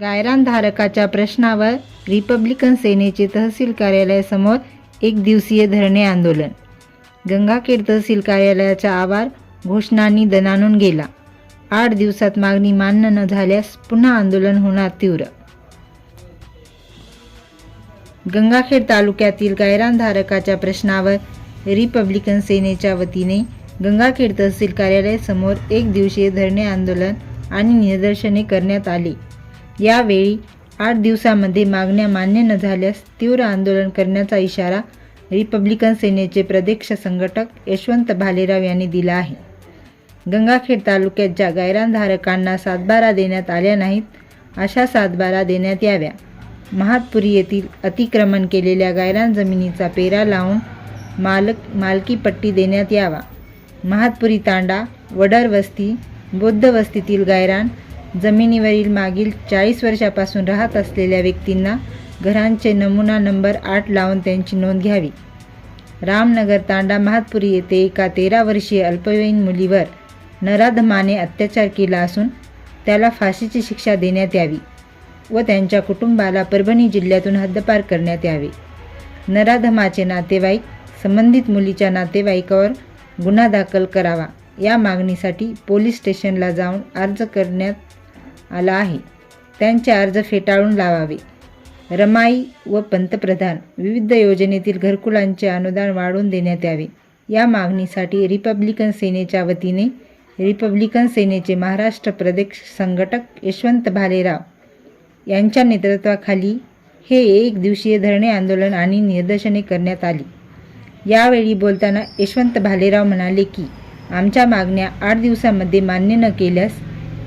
गायरानधारकाच्या प्रश्नावर रिपब्लिकन सेनेचे तहसील कार्यालयासमोर एक दिवसीय धरणे आंदोलन. गंगाखेड तहसील कार्यालयाचा आवार घोषणांनी दणाणून गेला. आठ दिवसात मागणी मान्य न झाल्यास पुन्हा आंदोलन होणार तीव्र. गंगाखेड तालुक्यातील गायरानधारकाच्या प्रश्नावर रिपब्लिकन सेनेच्या वतीने गंगाखेड तहसील कार्यालयासमोर एक दिवसीय धरणे आंदोलन आणि निदर्शने करण्यात आली. यावेळी आठ दिवसामध्ये मागण्या मान्य न झाल्यास तीव्र आंदोलन करण्याचा इशारा रिपब्लिकन सेनेचे प्रदेश संघटक यशवंत भालेराव यांनी दिला आहे. गंगाखेड तालुक्यात ज्या गायरानधारकांना सातबारा देण्यात आल्या नाहीत अशा सातबारा देण्यात याव्या. महातपुरी येथील अतिक्रमण केलेल्या गायरान जमिनीचा पेरा लावून मालक मालकी पट्टी देण्यात यावा. महातपुरी तांडा वडर वस्ती बौद्ध वस्तीतील गायरान जमिनीवरील मागील चाळीस वर्षापासून राहत असलेल्या व्यक्तींना घरांचे नमुना नंबर आठ लावून त्यांची नोंद घ्यावी. रामनगर तांडा महातपुरी येथे एका तेरा वर्षीय अल्पवयीन मुलीवर नराधमाने अत्याचार केला असून त्याला फाशीची शिक्षा देण्यात यावी व त्यांच्या कुटुंबाला परभणी जिल्ह्यातून हद्दपार करण्यात यावे. नराधमाचे नातेवाईक संबंधित मुलीच्या नातेवाईकावर गुन्हा दाखल करावा या मागणीसाठी पोलीस स्टेशनला जाऊन अर्ज करण्यात आला आहे. त्यांचे अर्ज फेटाळून लावावे. रमाई व पंतप्रधान विविध योजनेतील घरकुलांचे अनुदान वाढवून देण्यात यावे. या मागणीसाठी रिपब्लिकन सेनेच्या वतीने रिपब्लिकन सेनेचे महाराष्ट्र प्रदेश संघटक यशवंत भालेराव यांच्या नेतृत्वाखाली हे एक दिवसीय धरणे आंदोलन आणि निदर्शने करण्यात आली. यावेळी बोलताना यशवंत भालेराव म्हणाले की आमच्या मागण्या आठ दिवसामध्ये मान्य न केल्यास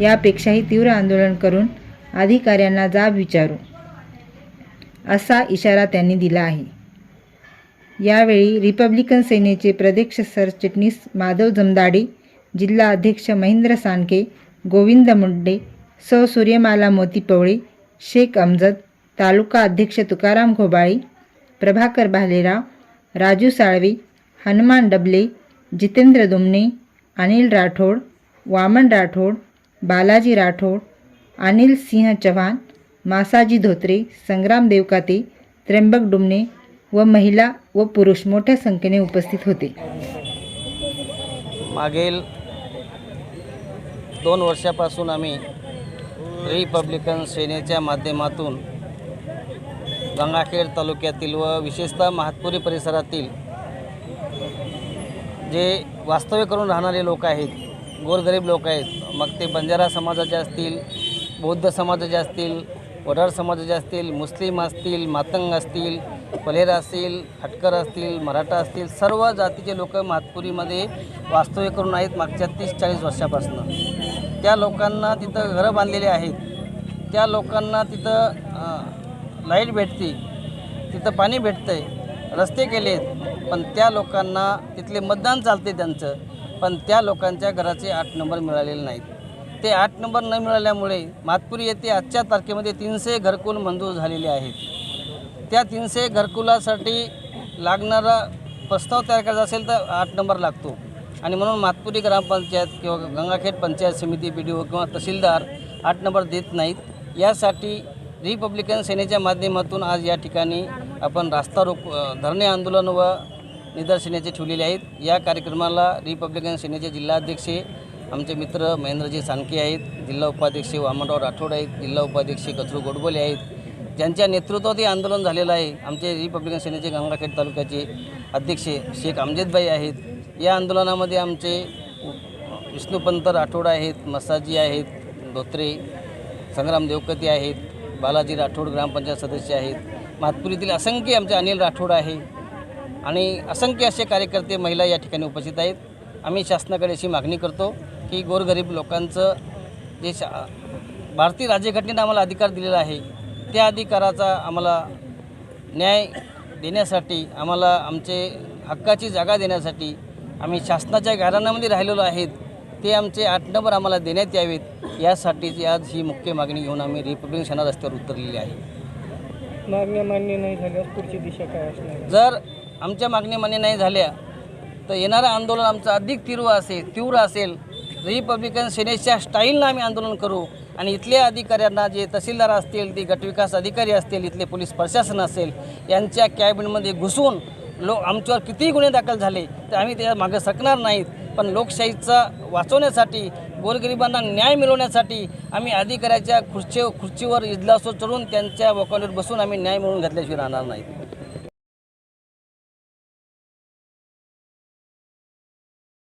यापेक्षाही तीव्र आंदोलन करून अधिकाऱ्यांना जाब विचारू असा इशारा त्यांनी दिला आहे. यावेळी रिपब्लिकन सेनेचे प्रदेश सरचिटणीस माधव जमदाडे जिल्हा अध्यक्ष महेंद्र सानके गोविंद मुंडे सौ. सूर्यमाला मोती पवळे शेख अमजद तालुका अध्यक्ष तुकाराम घोबाळी प्रभाकर भालेराव राजू साळवे हनुमान डबले जितेंद्र दुमने अनिल राठोड वामन राठोड बालाजी राठोड अनिल सिंह चव्हाण मासाजी धोत्रे संग्राम देवकाते त्र्यंबक डुमणे व महिला व पुरुष मोठ्या संख्येने उपस्थित होते. मागील दोन वर्षापासून आम्ही रिपब्लिकन सेनेच्या माध्यमातून गंगाखेड तालुक्यातील व विशेषतः महातपुरी परिसरातील जे वास्तव्य करून राहणारे लोक आहेत गोरगरीब लोक आहेत. मग ते बंजारा समाजाचे असतील बौद्ध समाजाचे असतील वडार समाजाचे असतील मुस्लिम असतील मातंग असतील पलेर असतील हटकर असतील मराठा असतील सर्व जातीचे लोक महातपुरीमध्ये वास्तव्य करून आहेत मागच्या तीस चाळीस वर्षापासून. त्या लोकांना तिथं घरं बांधलेली आहेत. त्या लोकांना तिथं लाइट भेटते. तिथं पाणी भेटतं आहे रस्ते केले आहेत पण त्या लोकांना तिथले मतदान चालते त्यांचं. पण त्या लोकांच्या घराचे आठ नंबर मिळालेले नाहीत. ते आठ नंबर न मिळाल्यामुळे मातपुरी येथे आजच्या तारखेमध्ये तीनशे घरकुल मंजूर झालेले आहेत. त्या तीनशे घरकुलासाठी लागणारा प्रस्ताव तयार करायचा असेल तर आठ नंबर लागतो. आणि म्हणून मातपुरी ग्रामपंचायत किंवा गंगाखेड पंचायत समिती पी डी ओ किंवा तहसीलदार आठ नंबर देत नाहीत. यासाठी रिपब्लिकन सेनेच्या माध्यमातून आज या ठिकाणी आपण रास्ता रोक धरणे आंदोलन व निदर्शनाचे ठेवलेले आहेत. या कार्यक्रमाला रिपब्लिकन सेनेचे जिल्हाध्यक्ष आमचे मित्र महेंद्रजी सानके आहेत जिल्हा उपाध्यक्ष वामनराव राठोड आहेत जिल्हा उपाध्यक्ष कचरू गोडबोले आहेत. ज्यांच्या नेतृत्वात हे आंदोलन झालेलं आहे आमचे रिपब्लिकन सेनेचे गंगाखेड तालुक्याचे अध्यक्ष शेख अमजेदबाई आहेत. या आंदोलनामध्ये आमचे विष्णुपंत राठोड आहेत मसाजी आहेत धोत्रे संग्राम देवकती आहेत बालाजी राठोड ग्रामपंचायत सदस्य आहेत. मातपुरीतील असंख्य आमचे अनिल राठोड आहे. आणि असंख्य असे कार्यकर्ते महिला या ठिकाणी उपस्थित आहेत आम्ही शासनाकडे अशी मागणी करतो की गोरगरीब लोकांचं जे शा भारतीय राज्यघटनेनं आम्हाला अधिकार दिलेला आहे त्या अधिकाराचा आम्हाला न्याय देण्यासाठी आम्हाला आमचे हक्काची जागा देण्यासाठी आम्ही शासनाच्या घराण्यामध्ये राहिलेलो आहेत ते आमचे आठ नंबर आम्हाला देण्यात यावेत यासाठीची आज ही मुख्य मागणी घेऊन आम्ही रिपब्लिकन सेना रस्त्यावर उतरलेली आहे मागण्या मान्य नाही झाल्यास पुढची दिशा काय असणार? जर आमच्या मागणी मान्य नाही झाल्या. तर येणारं आंदोलन आमचं अधिक तीव्र असेल तीव्र असेल. रिपब्लिकन सेनेच्या स्टाईलनं आम्ही आंदोलन करू. आणि इथल्या अधिकाऱ्यांना जे तहसीलदार असतील ते गटविकास अधिकारी असतील इथले पोलीस प्रशासन असेल यांच्या कॅबिनमध्ये घुसून लो आमच्यावर कितीही गुन्हे दाखल झाले तर आम्ही त्या मागे सरकणार नाहीत. पण लोकशाहीचा वाचवण्यासाठी गोरगरिबांना न्याय मिळवण्यासाठी आम्ही अधिकाऱ्याच्या खुर्ची खुर्चीवर इजलासो चढून त्यांच्या वकालीवर बसून आम्ही न्याय मिळवून घेतल्याशिवाय राहणार नाहीत.